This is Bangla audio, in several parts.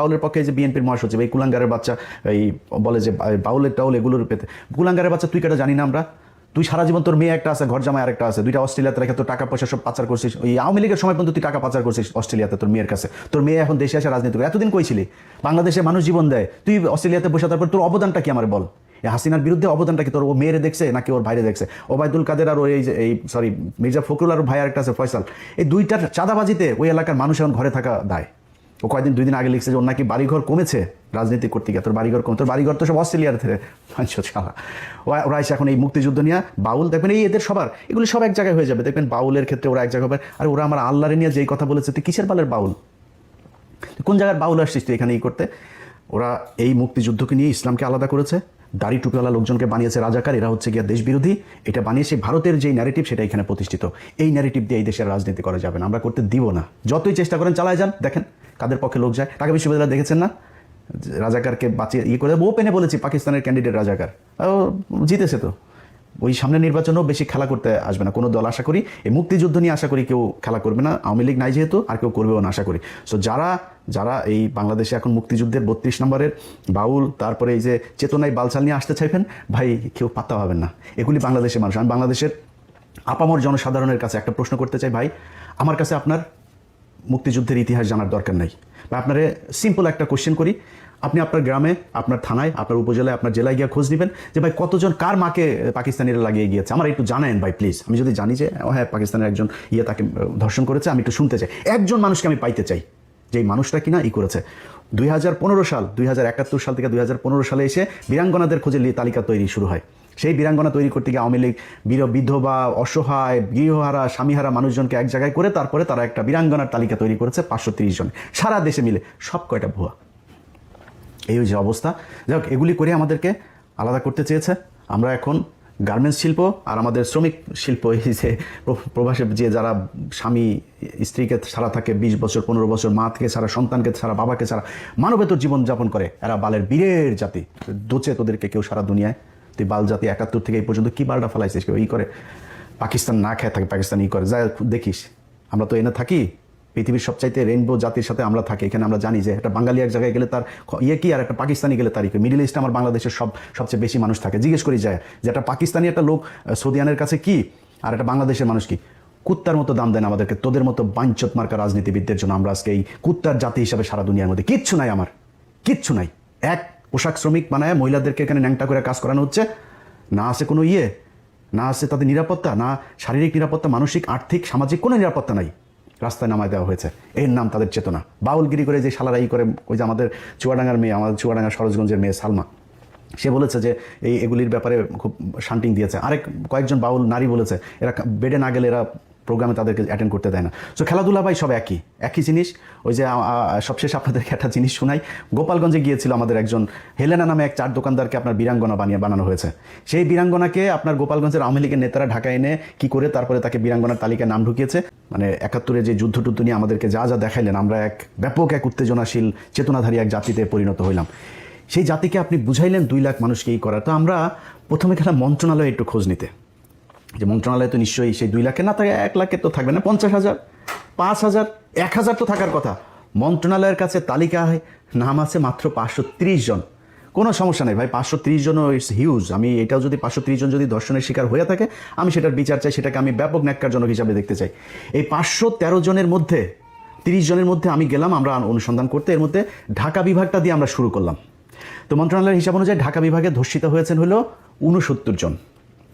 বাউলের পক্ষে যে বিএনপির মহাসচিব, এই কুলাঙ্গারের বাচ্চা, এই বলে যে বাউলের টাউল এগুলোর পেতে, কুলাঙ্গারের বাচ্চা তুই কেটা জানি না আমরা? তুই সারা জীবন তোর মেয়ে একটা আছে, ঘর জামাই আরেকটা আছে, দুইটা অস্ট্রেলিয়াতে রেখে তোর টাকা পয়সা সব পাচার করছিস। ওই আওয়ামী লীগের সময় পর্যন্ত তুই টাকা পাচার করছিস অস্ট্রেলিয়াতে তোর মেয়ের কাছে। তোর মেয়ে এখন দেশে আসে রাজনীতি করে। এতদিন কইছিলি বাংলাদেশে মানুষ জীবন দেয়। তুই অস্ট্রেলিয়াতে বসে তারপর তোর অবদানটা কি আমার বল? হাসিনার বিরুদ্ধে অবদানটা কি তোর ও মেয়েরে দেখছে নাকি ওর ভাইরে দেখছে? ওবায়দুল কাদের আর ওই এই সরি মির্জা ফখরুল আর ভাই আরেকটা আছে, ফয়সাল। এই দুইটার চাঁদাবাজিতে ওই এলাকার মানুষ এখন ঘরে থাকা দায়। ও কয়েকদিন, দুই দিন আগে লিখছে যে ওর নাকি বাড়িঘর কমেছে রাজনীতি করতে গিয়ে। তোর বাড়িঘর কমে, তোর বাড়িঘর তো সব অস্ট্রেলিয়ার থেকে ছাড়া ওরা ওরা এসে এখন এই মুক্তিযুদ্ধ নিয়ে বাউল, দেখবেন এই এদের সবার, এগুলি সব এক জায়গায় হয়ে যাবে। দেখবেন বাউলের ক্ষেত্রে ওরা এক জায়গায় হবে। আর ওরা আমার আল্লাহরে নিয়ে যেই কথা বলেছে, তুই কিসের বালের বাউল? কোন জায়গার বাউল আসছিস তুই এখানে ই করতে? ওরা এই মুক্তিযুদ্ধকে নিয়ে ইসলামকে আলাদা করেছে। দাড়ি টুপিওয়ালা লোকজনকে বানিয়েছে রাজাকার, এরা হচ্ছে গিয়া দেশ বিরোধী এটা বানিয়েছে ভারতের যেই ন্যারেটিভ সেটা এখানে প্রতিষ্ঠিত। এই ন্যারেটিভ দিয়ে এই দেশের রাজনীতি করা যাবে না। আমরা করতে দিব না। যতই চেষ্টা করেন, চালায় যান। দেখেন কাদের পক্ষে লোক যায়? ঢাকা বিশ্ববিদ্যালয় দেখেছেন না? রাজাকারকে বাঁচিয়ে ইয়ে করে ওপেনে বলেছি পাকিস্তানের ক্যান্ডিডেট রাজাকার। জিতেছে তো। ওই সামনে নির্বাচনেও বেশি খেলা করতে আসবে না। কোনো দল আশা করি, এই মুক্তিযুদ্ধ নিয়ে আশা করি কেউ খেলা করবে না। আওয়ামী লীগ নাই যেহেতু, আর কেউ করবেও না আশা করি। সো যারা যারা এই বাংলাদেশে এখন মুক্তিযুদ্ধের বত্রিশ নম্বরের বাউল, তারপরে এই যে চেতনায় বালচাল নিয়ে আসতে চাইবেন, ভাই, কেউ পাত্তা পাবেন না। এগুলি বাংলাদেশের মানুষ। আমি বাংলাদেশের আপামর জনসাধারণের কাছে একটা প্রশ্ন করতে চাই, ভাই। আমার কাছে আপনার মুক্তিযুদ্ধের ইতিহাস জানার দরকার নাই। বা আপনারে সিম্পল একটা কোশ্চেন করি। আপনি আপনার গ্রামে, আপনার থানায়, আপনার উপজেলায়, আপনার জেলায় গিয়ে খোঁজ নেবেন যে, ভাই, কতজন, কার মাকে পাকিস্তানিরা লাগিয়ে গিয়েছে? আমার একটু জানায়েন, ভাই প্লিজ আমি যদি জানি যে হ্যাঁ পাকিস্তানের একজন ইয়ে তাকে ধর্ষণ করেছে, আমি একটু শুনতে চাই। একজন মানুষকে আমি পাইতে চাই। যে মানুষটা কিনা ই করেছে। দুই হাজার পনেরো সাল, দুই হাজার একাত্তর সাল থেকে দুই সালে এসে বীরাঙ্গনাদের খোঁজে তালিকা তৈরি শুরু হয়। সেই বীরাঙ্গনা তৈরি করতে গিয়ে আওয়ামী লীগ বীর, বিধবা, অসহায়, গৃহহারা, স্বামীহারা মানুষজনকে এক জায়গায় করে তারপরে তারা একটা বীরাঙ্গনার তালিকা তৈরি করেছে পাঁচশো তিরিশ জন। সারা দেশে মিলে সব কয়টা ভুয়া? এই যে অবস্থা। যাই হোক, এগুলি করে আমাদেরকে আলাদা করতে চেয়েছে। আমরা এখন গার্মেন্টস শিল্প আর আমাদের শ্রমিক শিল্প, এই যে প্র- প্রবাসে যে যারা স্বামী, স্ত্রীকে ছাড়া থাকে বিশ বছর, পনেরো বছর মা থেকে ছাড়া, সন্তানকে ছাড়া, বাবাকে ছাড়া, মানবেতর জীবনযাপন করে, এরা বালের বীরের জাতি। দোচে তোদেরকে কেউ সারা দুনিয়ায় তুই বাল জাতি একাত্তর থেকে এই পর্যন্ত কি বালটা ফেলাইছিস কেউ? ই করে। পাকিস্তান না খেয়ে থাকে, পাকিস্তান ই করে। যা দেখিস। আমরা তো এনে থাকি। পৃথিবীর সবচাইতে রেইনবো জাতির সাথে আমরা থাকি। এখানে আমরা জানি যে একটা বাঙালি এক জায়গায় গেলে তার ইয়ে কি আর একটা পাকিস্তানি গেলে তার মিডিল ইস্টে আমার বাংলাদেশের সব, সবচেয়ে বেশি মানুষ থাকে। জিজ্ঞেস করি যায় যে একটা পাকিস্তানি একটা লোক সৌদিয়ানের কাছে কি? আর একটা বাংলাদেশের মানুষ কি? কুত্তার মতো দাম দেন আমাদেরকে। তোদের মতো বাঞ্চত মার্কা রাজনীতিবিদদের জন্য আমরা আজকে এই কুত্তার জাতি হিসাবে সারা দুনিয়ার মধ্যে কিচ্ছু নাই আমার। কিচ্ছু নাই। এক পোশাক শ্রমিক বানায় মহিলাদেরকে এখানে ন্যাংটা করে কাজ করানো হচ্ছে। না আছে কোনো ইয়ে না আছে তাদের নিরাপত্তা, না শারীরিক নিরাপত্তা, মানসিক, আর্থিক, সামাজিক কোনো নিরাপত্তা নাই। রাস্তায় নামায় দেওয়া হয়েছে। এর নাম তাদের চেতনা। বাউলগিরি করে যে শালারাই করে, ওই যে আমাদের চুয়াডাঙ্গার মেয়ে, আমাদের চুয়াডাঙ্গা সরোজগঞ্জের মেয়ে সালমা, সে বলেছে যে এই এগুলির ব্যাপারে খুব শান্টিং দিয়েছে। আরেক কয়েকজন বাউল নারী বলেছে, এরা বেডে না গেলে এরা প্রোগ্রামে তাদেরকে অ্যাটেন্ড করতে দেয় না। সো খেলাধুলা ভাই সব একই একই জিনিস। ওই যে সবশেষে আপনাদেরকে একটা জিনিস শোনাই। গোপালগঞ্জে গিয়েছিল আমাদের একজন হেলেনা নামে এক চার দোকানদারকে আপনার বীরাঙ্গনা বানিয়ে বানানো হয়েছে। সেই বীরাঙ্গনাকে আপনার গোপালগঞ্জের আওয়ামী লীগের নেতারা ঢাকায় এনে কি করে তারপরে তাকে বীরাঙ্গনার তালিকায় নাম ঢুকিয়েছে? মানে একাত্তরে যে যুদ্ধ টুদ্ধ নিয়ে আমাদেরকে যা যা দেখাইলেন, আমরা এক ব্যাপক এক উত্তেজনাশীল, চেতনাধারী এক জাতিতে পরিণত হইলাম। সেই জাতিকে আপনি বুঝাইলেন দুই লাখ মানুষকে এই করা তো আমরা প্রথমে গেলাম মন্ত্রণালয়ে একটু খোঁজ নিতে। যে মন্ত্রণালয় তো নিশ্চয়ই সেই দুই লাখে না থাকে এক লাখে তো থাকবে না, পঞ্চাশ হাজার, পাঁচ হাজার, এক হাজার তো থাকার কথা। মন্ত্রণালয়ের কাছে তালিকায় নাম আছে মাত্র পাঁচশো ত্রিশ জন। কোনো সমস্যা নেই, ভাই, পাঁচশো ত্রিশ জনও ইটস হিউজ আমি এটাও যদি পাঁচশো ত্রিশ জন যদি দর্শনের শিকার হয়ে থাকে, আমি সেটার বিচার চাই, সেটাকে আমি ব্যাপক ন্যাক্কারজনক হিসাবে দেখতে চাই। এই পাঁচশো তেরো জনের মধ্যে, তিরিশ জনের মধ্যে আমি গেলাম, আমরা অনুসন্ধান করতে, এর মধ্যে ঢাকা বিভাগটা দিয়ে আমরা শুরু করলাম। তো মন্ত্রণালয়ের হিসাব অনুযায়ী ঢাকা বিভাগে ধর্ষিত হয়েছেন হলো উনসত্তর জন।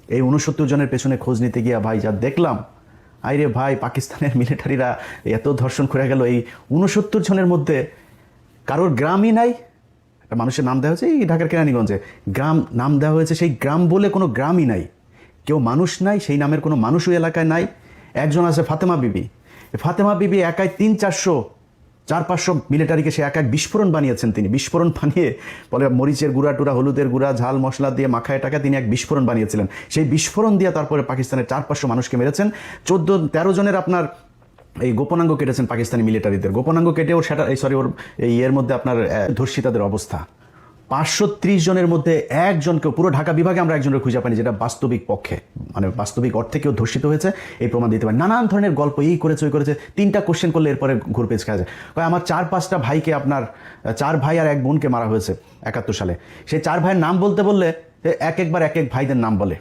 এই উনসত্তর জনের পেছনে খোঁজ নিতে গিয়া ভাই যা দেখলাম, আইরে ভাই, পাকিস্তানের মিলিটারিরা এত ধর্ষণ করে গেল। এই উনসত্তর জনের মধ্যে কারোর গ্রামই নাই। একটা মানুষের নাম দেওয়া হয়েছে এই ঢাকার কেরানীগঞ্জে। গ্রাম, নাম দেওয়া হয়েছে সেই গ্রাম বলে কোনো গ্রামই নাই। কেউ মানুষ নাই, সেই নামের কোনো মানুষও এলাকায় নাই। একজন আছে ফাতেমা বিবি। ফাতেমা বিবি একাই তিন চারশো চার পাঁচশো মিলিটারিকে সে এক এক বিস্ফোরণ বানিয়েছেন তিনি। বিস্ফোরণ বানিয়ে বলে মরিচের গুঁড়া টুড়া হলুদের গুঁড়া, ঝাল, মশলা দিয়ে মাখায় টাকা তিনি এক বিস্ফোরণ বানিয়েছিলেন। সেই বিস্ফোরণ দিয়ে তারপরে পাকিস্তানের চার পাঁচশো মানুষকে মেরেছেন। চোদ্দ, তেরো জনের আপনার এই গোপনাঙ্গ কেটেছেন পাকিস্তানি মিলিটারিদের। গোপনাঙ্গ কেটে ওর সেটা, এই সরি ওর এই ইয়ের মধ্যে আপনার ধর্ষিতাদের অবস্থা। পাঁচশো ত্রিশ জনের মধ্যে একজনকে পুরো ঢাকা বিভাগে আমরা একজনের খুঁজে পাইনি, যেটা বাস্তবিক পক্ষে মানে বাস্তবিক অর্থে কেউ ধর্ষিত হয়েছে, এই প্রমাণ দিতে পারে নানান ধরনের গল্প, এই করেছে, ওই করেছে, তিনটা কোশ্চেন করলে এরপরে ঘুরপেচ খাওয়া যায় আমার চার পাঁচটা ভাইকে আপনার, চার ভাই আর এক বোনকে মারা হয়েছে একাত্তর সালে। সেই চার ভাইয়ের নাম বলতে বললে এক একবার এক এক ভাইদের নাম বলে।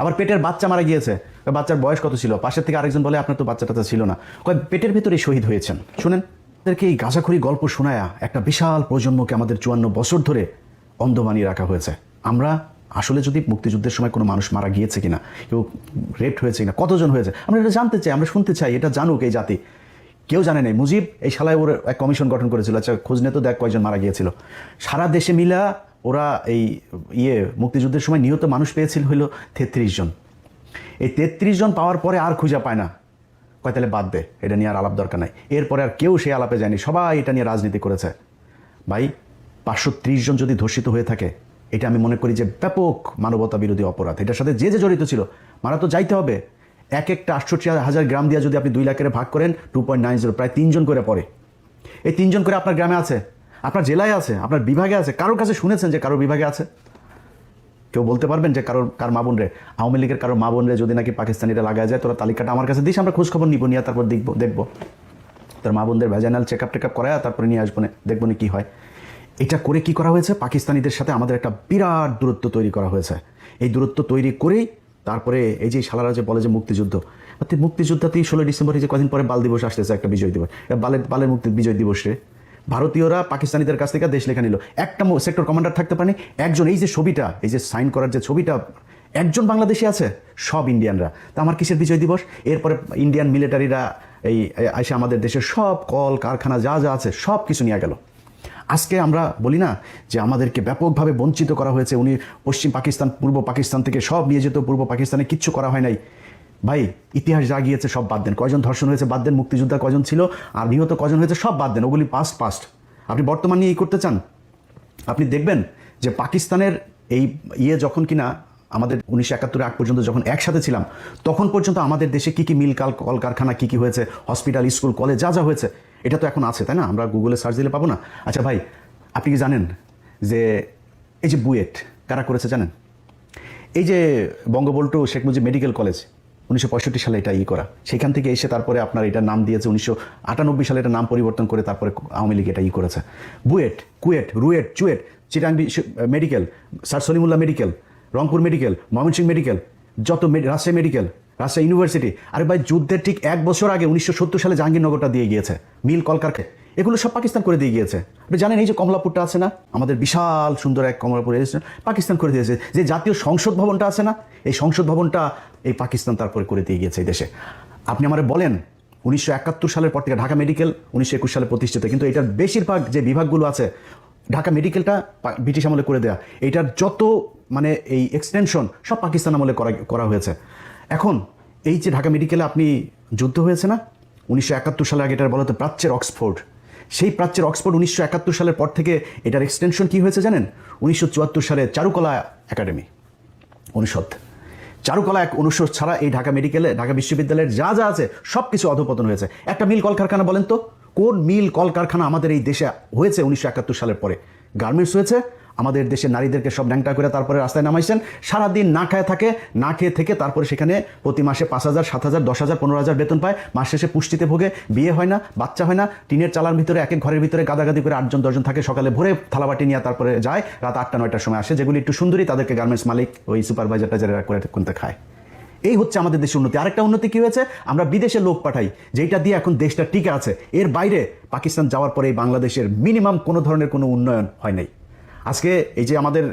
আবার পেটের বাচ্চা মারা গিয়েছে, বাচ্চার বয়স কত ছিল? পাশের থেকে আরেকজন বলে, আপনার তো বাচ্চা টাচ্চা ছিল না। কয়, পেটের ভেতরে শহীদ হয়েছেন। শুনেন। তাদেরকে এই গাঁজাখড়ি গল্প শোনায়া একটা বিশাল প্রজন্মকে আমাদের চুয়ান্ন বছর ধরে অন্ধ বানিয়ে রাখা হয়েছে। আমরা আসলে যদি মুক্তিযুদ্ধের সময় কোনো মানুষ মারা গিয়েছে কিনা, কেউ রেপ হয়েছে কিনা, কতজন হয়েছে, আমরা এটা জানতে চাই, আমরা শুনতে চাই, এটা জানুক এই জাতি। কেউ জানে নাই, মুজিব এই শালায় ওর এক কমিশন গঠন করেছিল আচ্ছা খোঁজ নিয়ে তো দেখ কয়জন মারা গিয়েছিল। সারা দেশে মিলা ওরা এই ইয়ে মুক্তিযুদ্ধের সময় নিহত মানুষ পেয়েছিল হইল তেত্রিশ জন। এই তেত্রিশ জন পাওয়ার পরে আর খুঁজে পায় না। কয়, তাহলে বাদ দে, এটা নিয়ে আর আলাপ দরকার নাই। এরপরে আর কেউ সেই আলাপে যায়নি, সবাই এটা নিয়ে রাজনীতি করেছে। ভাই, পাঁচশো ত্রিশ জন যদি ধর্ষিত হয়ে থাকে, এটা আমি মনে করি যে ব্যাপক মানবতা বিরোধী অপরাধ। এটার সাথে যে যে জড়িত ছিল, মারা তো যাইতে হবে। এক একটা আটষট্টি হাজার গ্রাম দিয়ে যদি আপনি দুই লাখের ভাগ করেন, টু পয়েন্ট নাইন জিরো, প্রায় তিনজন করে পড়ে। এই তিনজন করে আপনার গ্রামে আছে, আপনার জেলায় আছে, আপনার বিভাগে আছে, কারোর কাছে শুনেছেন যে কারোর বিভাগে আছে? কেউ বলতে পারবেন যে কারোর, কার মা বোন রে আওয়ামী লীগের কারও মা বোন রে যদি নাকি পাকিস্তানিরা লাগা যায়, তোরা তালিকাটা আমার কাছে দিস, আমরা খোঁজখবর নিব, নিয়ে তারপর দেখব দেখব। তার মা বোনদের vaginal check up take up করায়, তারপরে নিয়ে আসব, না, দেখব না কী হয়। এটা করে কি করা হয়েছে? পাকিস্তানিদের সাথে আমাদের একটা বিরাট দূরত্ব তৈরি করা হয়েছে। এই দূরত্ব তৈরি করেই তারপরে এই যে শালারা যে বলে যে মুক্তিযুদ্ধ, মুক্তিযুদ্ধতেই ষোলো ডিসেম্বর যে কদিন পরে বাল দিবস আসতেছে একটা বিজয় দিবস। বালের বালের মুক্তি, বিজয় দিবসে ভারতীয়রা পাকিস্তানিদের কাছ থেকে দেশ লেখা নিল। একটা সেক্টর কমান্ডার থাকতে পারেনি, একজন, এই যে ছবিটা, এই যে সাইন করার যে ছবিটা, একজন বাংলাদেশি আছে, সব ইন্ডিয়ানরা তা আমার কিসের বিজয় দিবস? এরপরে ইন্ডিয়ান মিলিটারিরা এই এসে আমাদের দেশের সব কল, কারখানা, যা যা আছে, সব কিছু নিয়ে গেল। আজকে আমরা বলি না যে আমাদেরকে ব্যাপকভাবে বঞ্চিত করা হয়েছে। উনি পশ্চিম পাকিস্তান, পূর্ব পাকিস্তান থেকে সব নিয়ে যেত, পূর্ব পাকিস্তানে কিচ্ছু করা হয় নাই। ভাই, ইতিহাস যা গিয়েছে সব বাদ দেন। কয়জন ধর্ষণ হয়েছে বাদ দেন, মুক্তিযোদ্ধা কজন ছিল, আর নিহত কজন হয়েছে সব বাদ দেন, ওগুলি পাস্ট পাস্ট আপনি বর্তমান নিয়ে এই করতে চান? আপনি দেখবেন যে পাকিস্তানের এই ইয়ে যখন কিনা, আমাদের উনিশশো একাত্তরের আগ পর্যন্ত যখন একসাথে ছিলাম, তখন পর্যন্ত আমাদের দেশে কী কী মিল কাল, কলকারখানা, কী কী হয়েছে হসপিটাল স্কুল কলেজ যা যা হয়েছে, এটা তো এখন আছে, তাই না? আমরা গুগলে সার্চ দিলে পাবো না। আচ্ছা ভাই, আপনি কি জানেন যে এই যে বুয়েট, কারা করেছে জানেন? এই যে বঙ্গবল্টু শেখ মুজিব মেডিকেল কলেজ উনিশশো পঁয়ষট্টি সালে এটা ই করা। সেখান থেকে এসে তারপরে আপনার এটা নাম দিয়েছে উনিশশো আটানব্বই সালে এটা নাম পরিবর্তন করে তারপরে আওয়ামী লীগ এটা ই করেছে। BUET, KUET, RUET, CUET Chittagong medical, sir Salimullah medical, Rangpur medical, Mymensingh medical, যত রাজশাহী মেডিকেল, রাজশাহী ইউনিভার্সিটি। আরে ভাই, যুদ্ধের ঠিক এক বছর আগে উনিশশো সত্তর সালে জাহাঙ্গীরনগরটা দিয়ে গিয়েছে, মিল কলকারকে এগুলো সব পাকিস্তান করে দিয়ে গিয়েছে। আপনি জানেন এই যে কমলাপুরটা আছে না? আমাদের বিশাল সুন্দর এক কমলাপুর পাকিস্তান করে দিয়েছে। যে জাতীয় সংসদ ভবনটা আছে না? এই সংসদ ভবনটা এই পাকিস্তান তারপরে করে দিয়ে গিয়েছে এই দেশে। আপনি আমার বলেন, উনিশশো একাত্তর সালের পর থেকে ঢাকা মেডিকেল, উনিশশো একুশ সালে প্রতিষ্ঠিত, কিন্তু এটার বেশিরভাগ যে বিভাগগুলো আছে, ঢাকা মেডিকেলটা ব্রিটিশ আমলে করে দেয়া। এটার যত মানে এই এক্সটেনশন সব পাকিস্তান আমলে করা করা হয়েছে। এখন এই যে ঢাকা মেডিকেলে আপনি যুদ্ধ হয়েছে না, উনিশশো একাত্তর সালের আগে এটার বলা হতো প্রাচ্যের অক্সফোর্ড। সেই প্রাচ্যের অক্সফোর্ড উনিশশো একাত্তর সালের পর থেকে এটার এক্সটেনশন কি হয়েছে জানেন? উনিশশো চুয়াত্তর সালে চারুকলা একাডেমি, অনুষদ। চারুকলা এক অনুষদ ছাড়া এই ঢাকা মেডিকেলে, ঢাকা বিশ্ববিদ্যালয়ের যা যা আছে সব কিছু অধপতন হয়েছে। একটা মিল কলকারখানা বলেন তো? কোন মিল কলকারখানা আমাদের এই দেশে হয়েছে উনিশশো একাত্তর সালের পরে? গার্মেন্টস হয়েছে আমাদের দেশের নারীদেরকে সব ন্যাংটা করে তারপরে রাস্তায় নামাইছেন। সারাদিন না খায় থাকে, না খেয়ে থেকে তারপরে সেখানে প্রতি মাসে পাঁচ হাজার, সাত হাজার, দশ হাজার, পনেরো হাজার বেতন পায়। মাস শেষে পুষ্টিতে ভোগে, বিয়ে হয় না, বাচ্চা হয় না। টিনের চালার ভিতরে, এক এক ঘরের ভিতরে গাদাগাদি করে আটজন, দশজন থাকে। সকালে ভোরে থালাবাটি নিয়ে তারপরে যায়। রাত আটটা, নয়টার সময় আসে। যেগুলি একটু সুন্দরী, তাদেরকে গার্মেন্টস মালিক ওই সুপারভাইজারটা যারা করে কোনতে খায়। এই হচ্ছে আমাদের দেশের উন্নতি। আরেকটা উন্নতি কী হয়েছে? আমরা বিদেশে লোক পাঠাই যেটা দিয়ে এখন দেশটা টিকে আছে। এর বাইরে পাকিস্তান যাওয়ার পরে বাংলাদেশের মিনিমাম কোনো ধরনের কোনো উন্নয়ন হয় নাই। আজকে এই যে আমাদের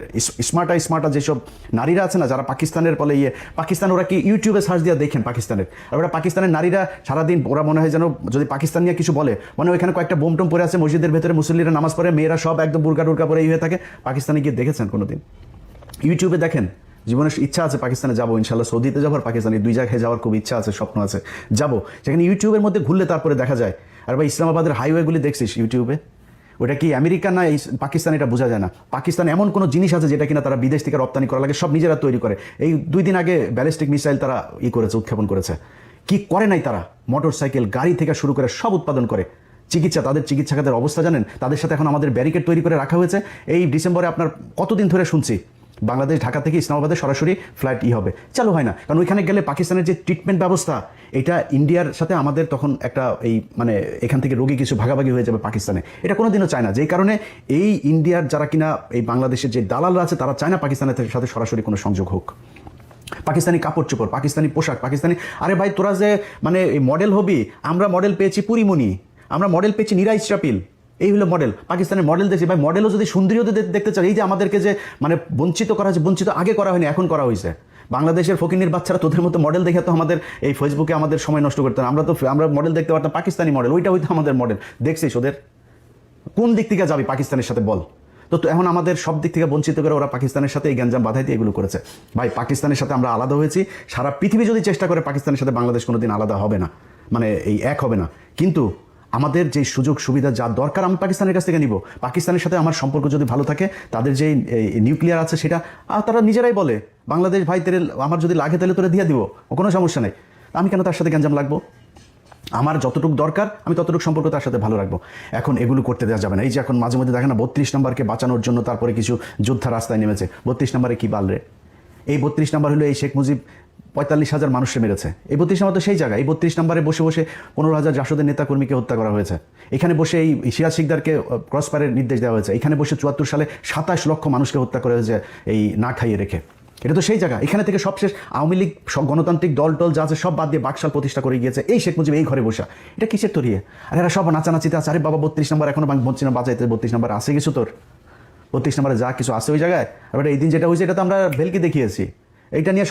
স্মার্টা স্মার্টা যেসব নারীরা আছে না, যারা পাকিস্তানের ফলে ইয়ে পাকিস্তান ওরা কি ইউটিউবে সার্চ দিয়ে দেখেন পাকিস্তানের? আর ওরা পাকিস্তানের নারীরা সারাদিন ওরা মনে হয় যেন যদি পাকিস্তান নিয়ে কিছু বলে মানে ওইখানে কয়েকটা বোম টোম পরে আছে, মসজিদের ভেতরে মুসল্লিরা নামাজ পড়ে, মেয়েরা সব একদম বুরকা টুরকা পরে এই হয়ে থাকে। পাকিস্তানে গিয়ে দেখেছেন কোনোদিন? ইউটিউবে দেখেন, জীবনের ইচ্ছা আছে পাকিস্তানে যাব ইনশাল্লাহ সৌদিতে যাব, আর পাকিস্তানে দুই জায়গায় যাওয়ার খুব ইচ্ছা আছে, স্বপ্ন আছে, যাব। সেখানে ইউটিউবের মধ্যে ঘুরলে তারপরে দেখা যায়। আর ভাই, ইসলামাবাদের হাইওয়েগুলি দেখছিস ইউটিউবে? ওটা কি আমেরিকা না এই পাকিস্তান এটা বোঝা যায় না। পাকিস্তান এমন কোনো জিনিস আছে যেটা কিনা তারা বিদেশ থেকে রপ্তানি করা লাগে, সব নিজেরা তৈরি করে। এই দুই দিন আগে ব্যালিস্টিক মিসাইল তারা ই করেছে, উৎক্ষেপণ করেছে। কি করে নাই তারা? মোটর সাইকেল গাড়ি থেকে শুরু করে সব উৎপাদন করে। চিকিৎসা, তাদের চিকিৎসা খাতের অবস্থা জানেন? তাদের সাথে এখন আমাদের ব্যারিকেড তৈরি করে রাখা হয়েছে। এই ডিসেম্বরে আপনার কতদিন ধরে শুনছি? বাংলাদেশ, ঢাকা থেকে ইসলামাবাদে সরাসরি ফ্লাইট ই হবে। চালু হয় না। কারণ ওইখানে গেলে পাকিস্তানের যে ট্রিটমেন্ট ব্যবস্থা, এটা ইন্ডিয়ার সাথে আমাদের তখন একটা এই মানে এখান থেকে রোগী কিছু ভাগাভাগি হয়ে যাবে পাকিস্তানে। এটা কোনোদিনও চায় না। যেই কারণে এই ইন্ডিয়ার যারা কিনা এই বাংলাদেশের যে দালালরা আছে, তারা চায় না পাকিস্তানের সাথে সরাসরি কোনো সংযোগ হোক। পাকিস্তানি কাপড় চোপড়, পাকিস্তানি পোশাক, পাকিস্তানি আরে ভাই, তোরা যে মানে মডেল হবি, আমরা মডেল পেয়েছি পুরিমণি, আমরা মডেল পেয়েছি নিরা ইসরাপিল এই হলো মডেল পাকিস্তানের মডেল দেখছি। ভাই মডেলও যদি সুন্দরীও দেখতে চাই এই যে আমাদেরকে যে মানে বঞ্চিত করা হয়েছে, বঞ্চিত আগে করা হয়নি, এখন করা হয়েছে। বাংলাদেশের ফকিনির বাচ্চারা তোদের মতো মডেল দেখে তো আমাদের এই ফেসবুকে আমাদের সময় নষ্ট করতে না। আমরা তো আমরা মডেল দেখতে পারতাম, পাকিস্তানি মডেল ওইটা হইতো আমাদের মডেল দেখছিস ওদের? কোন দিক থেকে যাবি পাকিস্তানের সাথে বল? তো তো এখন আমাদের সব দিক থেকে বঞ্চিত করে ওরা পাকিস্তানের সাথে এই গ্যাঞ্জাম বাধাই দিয়ে এগুলো করেছে। ভাই, পাকিস্তানের সাথে আমরা আলাদা হয়েছি। সারা পৃথিবী যদি চেষ্টা করে পাকিস্তানের সাথে বাংলাদেশ কোনোদিন আলাদা হবে না। মানে এই এক হবে না। কিন্তু আমাদের যে সুযোগ, সুবিধা যা দরকার, আমি পাকিস্তানের কাছ থেকে নিব। পাকিস্তানের সাথে আমার সম্পর্ক যদি ভালো থাকে, তাদের যে নিউক্লিয়ার আছে সেটা তারা নিজেরাই বলে, বাংলাদেশ ভাই তেরে আমার যদি লাগে তাহলে তোরা দিয়ে দিব কোনো সমস্যা নেই। আমি কেন তার সাথে গ্যাঞ্জাম লাগবো? আমার যতটুকু দরকার, আমি ততটুকু সম্পর্ক তার সাথে ভালো রাখব। এখন এগুলো করতে দেওয়া যাবে না। এই যে এখন মাঝে মধ্যে দেখে না, বত্রিশ নম্বরকে বাঁচানোর জন্য তারপরে কিছু যোদ্ধা রাস্তায় নেমেছে। বত্রিশ নম্বরে কি বালরে এই বত্রিশ নম্বর হলো এই শেখ মুজিব পঁয়তাল্লিশ হাজার মানুষকে মেরেছে। এই বত্রিশ নম্বর তো সেই জায়গা। এই বত্রিশ নম্বরে বসে বসে পনেরো হাজার জাসদের নেতাকর্মীকে হত্যা করা হয়েছে। এখানে বসে এই সিরাজ শিকদারকে ক্রসফায়ারের নির্দেশ দেওয়া হয়েছে। এখানে বসে চুয়াত্তর সালে সাতাশ লক্ষ মানুষকে হত্যা করা হয়েছে এই না খাইয়ে রেখে। এটা তো সেই জায়গা। এখানে থেকে সবশেষ আওয়ামী লীগ, সব গণতান্ত্রিক দল টল যা আছে সব বাদ দিয়ে বাকশাল প্রতিষ্ঠা করে গিয়েছে। এই শেখ মুজিব এই ঘরে বসা। এটা কিসের তরিয়ে আর এরা সব নাচানাচিতে আছে। আরে বাবা, বত্রিশ নম্বর এখনও বলছি না বাজাইতে বত্রিশ নম্বর আছে কিছু তোর? বত্রিশ নম্বরে যা কিছু আছে ওই জায়গায়। আর এই দিন যেটা হয়েছে, এটা তো আমরা ভেলকি দেখিয়েছি। এইটা নিয়ে